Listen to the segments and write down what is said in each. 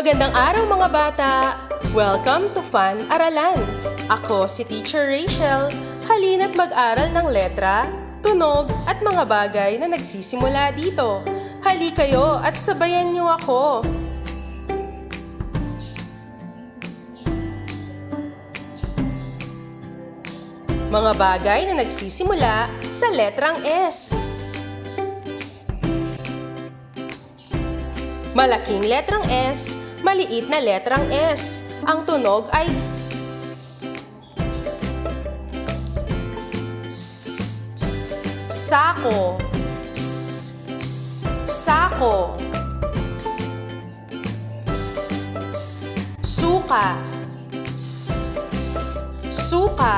Magandang araw mga bata! Welcome to Fun Aralan! Ako si Teacher Rachel. Halina't mag-aral ng letra, tunog at mga bagay na nagsisimula dito. Hali kayo at sabayan niyo ako. Mga bagay na nagsisimula sa letrang S. Malaking letrang S, maliit na letrang S. Ang tunog ay S. Sako. Sako. Suka. Suka.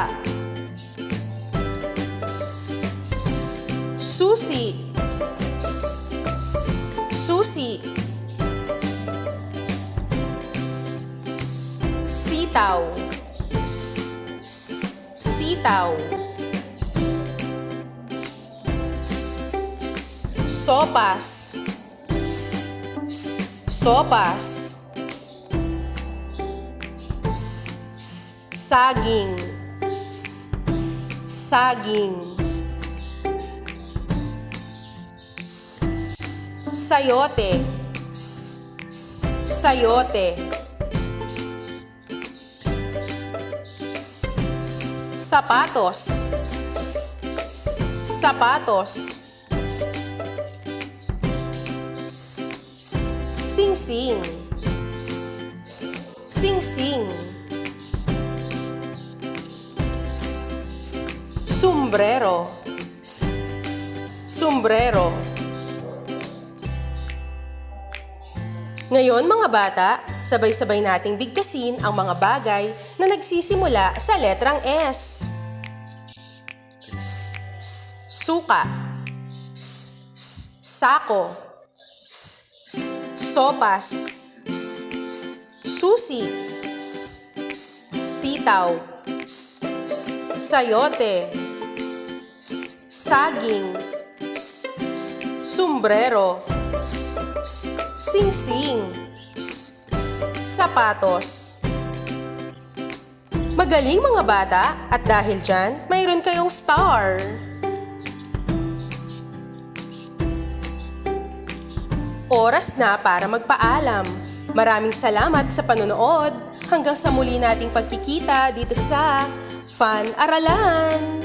Susi. Susi. Sitaw. S- Sitaw. S- s- Sopas. S- Sopas. S- Saging. S- Saging. S- s- Sayote. S- Sayote. S- Sapatos. S- s- Sapatos. S- s- Sing-sing. S- s- Sing-sing. S- s- Sombrero. S- s- Sombrero. Ngayon mga bata, sabay-sabay nating bigkasin ang mga bagay na nagsisimula sa letrang S. S- s- Suka. S- s- Sako. S- s- Sopas. S- s- Susi. S- s- Sitaw. S- s- Sayote. S- s- Saging. S- s- Sombrero. Sing-sing. Sapatos. Magaling mga bata at dahil dyan, mayroon kayong star. Oras na para magpaalam. Maraming salamat sa panonood. Hanggang sa muli nating pagkikita dito sa Fun Aralan.